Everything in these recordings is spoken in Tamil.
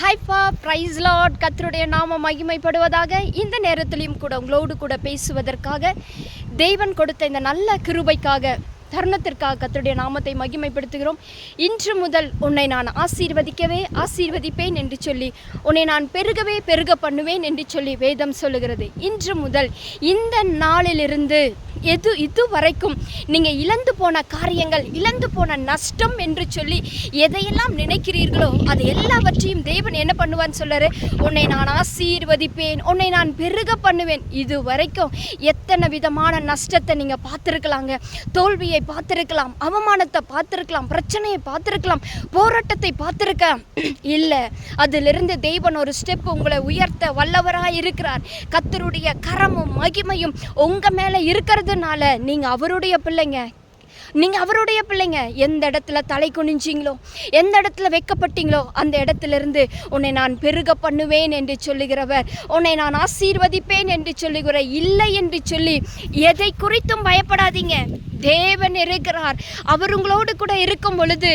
ஹைப்பா பிரைஸ் லார்ட் கத்தருடைய நாம மகிமைப்படுவதாக இந்த நேரத்திலையும் கூட உங்களோடு கூட பேசுவதற்காக தெய்வன் கொடுத்த இந்த நல்ல கிருபைக்காக தருணத்திற்காக கத்தருடைய நாமத்தை மகிமைப்படுத்துகிறோம். இன்று முதல் உன்னை நான் ஆசீர்வதிக்கவே ஆசீர்வதிப்பேன் என்று சொல்லி உன்னை நான் பெருகவே பெருக பண்ணுவேன் என்று சொல்லி வேதம் சொல்லுகிறது. இன்று முதல் இந்த நாளிலிருந்து எது இது வரைக்கும் நீங்கள் இழந்து போன காரியங்கள் இழந்து போன நஷ்டம் என்று சொல்லி எதையெல்லாம் நினைக்கிறீர்களோ அது எல்லாவற்றையும் தேவன் என்ன பண்ணுவான்னு சொல்லாரு உன்னை நான் ஆசீர்வதிப்பேன் உன்னை நான் பெருக பண்ணுவேன். இது வரைக்கும் எத்தனை விதமான நஷ்டத்தை நீங்கள் பார்த்துருக்கலாங்க. தோல்வியை பார்த்துருக்கலாம் அவமானத்தை பார்த்துருக்கலாம் பிரச்சனையை பார்த்துருக்கலாம் போராட்டத்தை பார்த்துருக்க இல்லை. அதிலிருந்து தேவன் ஒரு ஸ்டெப் உங்களை உயர்த்த வல்லவராக இருக்கிறார் கத்தருடைய கரமும் மகிமையும் உங்கள் மேலே இருக்கிறதுனால நீங்கள் அவருடைய பிள்ளைங்க. நீங்கள் அவருடைய பிள்ளைங்க. எந்த இடத்துல தலை குனிஞ்சிங்களோ எந்த இடத்துல வைக்கப்பட்டீங்களோ அந்த இடத்துல இருந்து உன்னை நான் பெருக பண்ணுவேன் என்று சொல்லுகிறவர் உன்னை நான் ஆசீர்வதிப்பேன் என்று சொல்லுகிற இல்லை என்று சொல்லி எதை குறித்தும் பயப்படாதீங்க. தேவன் இருக்கிறார். அவர் உங்களோடு கூட இருக்கும் பொழுது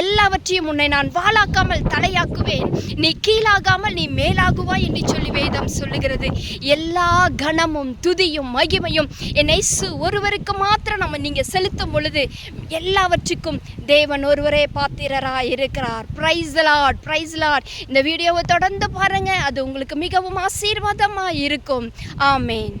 எல்லாவற்றையும் உன்னை நான் வாழாக்காமல் தலையாக்குவேன். நீ கீழாகாமல் நீ மேலாகுவாய் என்று சொல்லி வேதம் சொல்லுகிறது. எல்லா கணமும் துதியும் மகிமையும் என் இயேசு ஒருவருக்கு மாத்திரம் நம்ம நீங்கள் செலுத்தும் பொழுது எல்லாவற்றுக்கும் தேவன் ஒருவரே பாத்திரராக இருக்கிறார். ப்ரைஸ் லார்ட் ப்ரைஸ் லார்ட் இந்த வீடியோவை தொடர்ந்து பாருங்கள் அது உங்களுக்கு மிகவும் ஆசீர்வாதமாக இருக்கும். ஆமேன்.